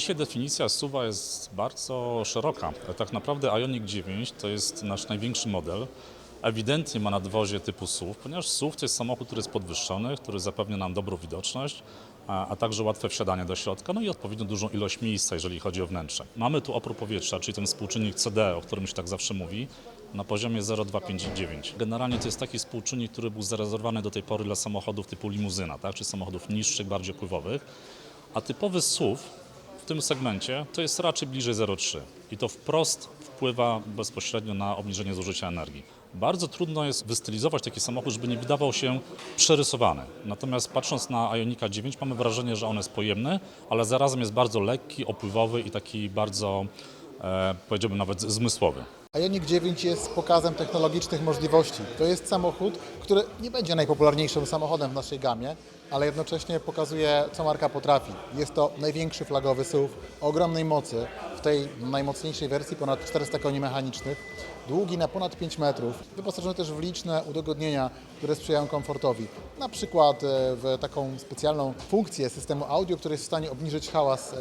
Dzisiaj definicja SUV jest bardzo szeroka. Tak naprawdę Ioniq 9 to jest nasz największy model. Ewidentnie ma nadwozie typu SUV, ponieważ SUV to jest samochód, który jest podwyższony, który zapewnia nam dobrą widoczność, a, a także łatwe wsiadanie do środka, no i odpowiednio dużą ilość miejsca, jeżeli chodzi o wnętrze. Mamy tu opór powietrza, czyli ten współczynnik CD, o którym się tak zawsze mówi, na poziomie 0,259. Generalnie to jest taki współczynnik, który był zarezerwowany do tej pory dla samochodów typu limuzyna, tak? czy samochodów niższych, bardziej opływowych, a typowy SUV tym segmencie to jest raczej bliżej 0,3 i to wprost wpływa bezpośrednio na obniżenie zużycia energii. Bardzo trudno jest wystylizować taki samochód, żeby nie wydawał się przerysowany. Natomiast patrząc na Ionika 9 mamy wrażenie, że on jest pojemny, ale zarazem jest bardzo lekki, opływowy i taki bardzo, e, powiedziałbym nawet zmysłowy. Ioniq 9 jest pokazem technologicznych możliwości. To jest samochód, który nie będzie najpopularniejszym samochodem w naszej gamie, ale jednocześnie pokazuje, co marka potrafi. Jest to największy flagowy SUV o ogromnej mocy, w tej najmocniejszej wersji ponad 400 koni mechanicznych, długi na ponad 5 metrów, wyposażony też w liczne udogodnienia, które sprzyjają komfortowi. Na przykład e, w taką specjalną funkcję systemu audio, który jest w stanie obniżyć hałas, e,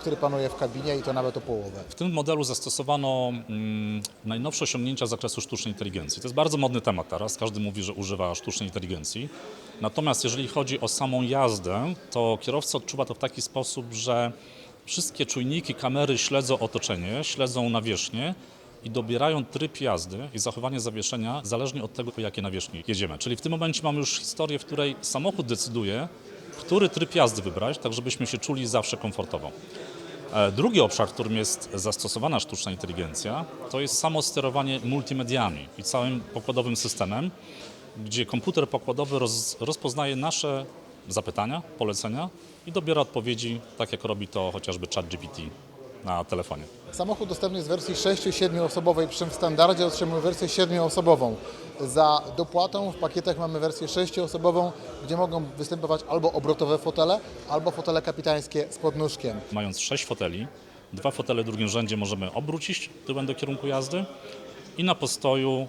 który panuje w kabinie i to nawet o połowę. W tym modelu zastosowano mm, najnowsze osiągnięcia z zakresu sztucznej inteligencji. To jest bardzo modny temat teraz. Każdy mówi, że używa sztucznej inteligencji. Natomiast jeżeli chodzi o samą jazdę, to kierowca odczuwa to w taki sposób, że wszystkie czujniki, kamery śledzą otoczenie, śledzą nawierzchnię i dobierają tryb jazdy i zachowanie zawieszenia zależnie od tego, po jakiej nawierzchni jedziemy. Czyli w tym momencie mamy już historię, w której samochód decyduje, który tryb jazdy wybrać, tak żebyśmy się czuli zawsze komfortowo. E, Drugi obszar, w którym jest zastosowana sztuczna inteligencja, to jest samo sterowanie multimediami i całym pokładowym systemem, gdzie komputer pokładowy roz, rozpoznaje nasze zapytania, polecenia i dobiera odpowiedzi, tak jak robi to chociażby ChatGPT na telefonie. Samochód dostępny jest w wersji 6-7 osobowej, przy czym w standardzie otrzymujemy wersję 7 osobową. Za dopłatą w pakietach mamy wersję 6 osobową, gdzie mogą występować albo obrotowe fotele, albo fotele kapitańskie z podnóżkiem. Mając sześć foteli, dwa fotele w drugim rzędzie możemy obrócić tyłem do kierunku jazdy i na postoju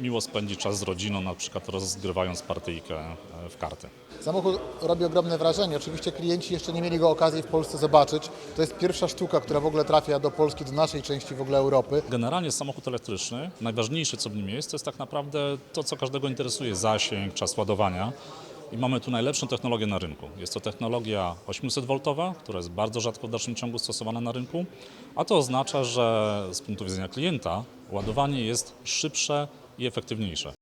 miło spędzić czas z rodziną, na przykład rozgrywając partyjkę e, w karty. Samochód robi ogromne wrażenie. Oczywiście klienci jeszcze nie mieli go okazji w Polsce zobaczyć. To jest pierwsza sztuka, która w ogóle trafia do Polski, do naszej części w ogóle Europy. Generalnie samochód elektryczny, najważniejsze co w nim jest, to jest tak naprawdę to, co każdego interesuje, zasięg, czas ładowania. I mamy tu najlepszą technologię na rynku. Jest to technologia 800V, która jest bardzo rzadko w dalszym ciągu stosowana na rynku, a to oznacza, że z punktu widzenia klienta ładowanie jest szybsze i efektywniejsze.